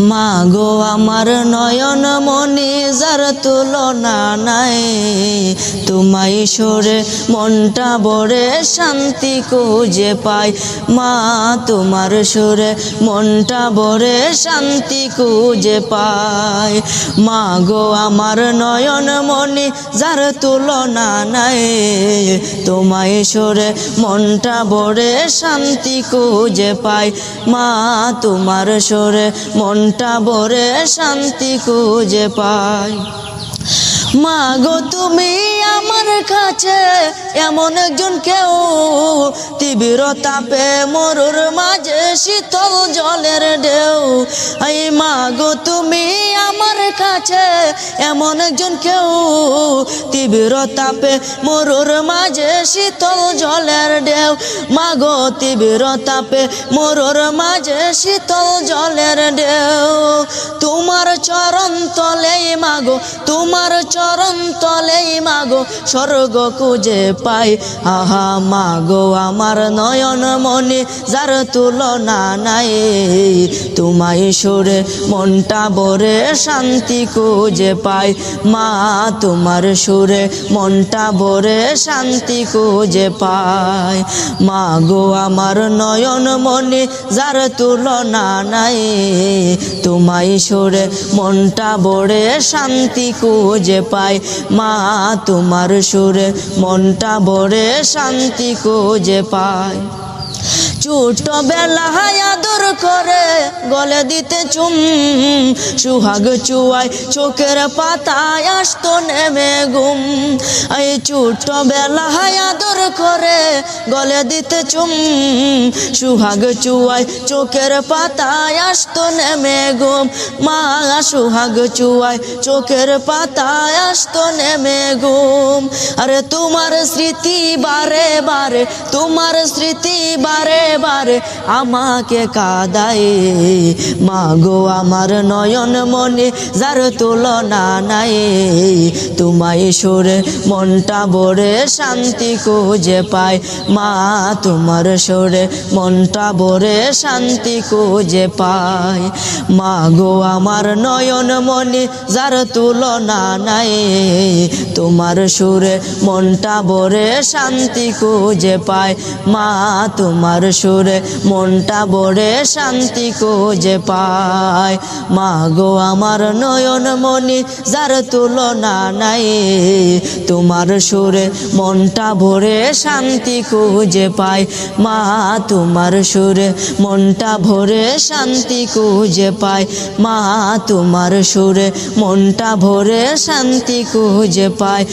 মা গো আমার নয়ন মনে যার তুলনা নাই। তোমায় সরে মনটা বড়ে শান্তি খুঁজে পাই। মা, তোমার সুরে মনটা বড়ে শান্তি খুঁজে পাই। মা গো, আমার নয়ন মনি যার তুলনা নাই। তোমায় সরে মনটা বড়ে শান্তি খুঁজে পাই। মা, তোমার সরে মনটা বড়ে শান্তি খুঁজে পাই। মা গো তুমি আমার কাছে এমন একজন কেউ। তীব্র তাপে মরুর মাঝে শীতল জলের ঢেউ। এই মা গো তুমি আমার কাছে এমন একজন কেউ তীব্র তাপে মরুর মাঝে শীতল জলের ঢেউ। মা গো তীব্র তাপে মরুর মাঝে শীতল জলের ঢেউ। তোমার চরণ তলেই মাগো, তোমার চরণ তলেই মাগো, স্বর্গ খুঁজে পাই। আহা, মাগো, আমার নয়ন মনে যার তুলনা নাই। তোমায় সুরে মনটা বরে শান্তি খুঁজে পাই। মা, তোমার সুরে মনটা বরে শান্তি খুঁজে পাই। মা গো, আমার নয়ন মনে যার তুলনা নাই। তোমায় সুরে মনটা বড়ে শান্তি খুঁজে পাই। মা, তোমার সুরে মনটা বড়ে শান্তি খুঁজে পাই। ছোট বেলায় আদর করে গলে দিতে চুম। সুহাগ চুয়াই চোখের পাতায় আসতো নেমে ঘুম এই ছোট বেলায় আদর করে গলে দিতে চুম। সুহাগ চুয়াই চোখের পাতায় আসতো নেমে ঘুম। মা সুহাগ চুয়াই চোখের পাতায় আসতো নেমে ঘুম। আরে তোমার স্মৃতি বারে বারে, তোমার স্মৃতি বারে বারে আমাকে কাদায়। মা গো আমার নয়ন মনে, যার তুলনা নাই। তোমায় সুরে মনটা বড়ে শান্তি খুঁজে পায়। মা, তোমার সুরে মনটা বড়ে শান্তি খুঁজে পায়। মা গো, আমার নয়ন মনে যার তুলনা নাই। তোমার সুরে মনটা বড়ে শান্তি খুঁজে পায়। মা, তোমার সুরে মনটা বড়ে শান্তি খুঁজে পায়। মা গো, আমার নয়ন মনি যার তুলনা নাই। তোমার সুরে মনটা ভরে শান্তি খুঁজে পাই। মা, তোমার সুরে মনটা ভরে শান্তি খুঁজে পাই। মা, তোমার সুরে মনটা ভরে শান্তি খুঁজে পায়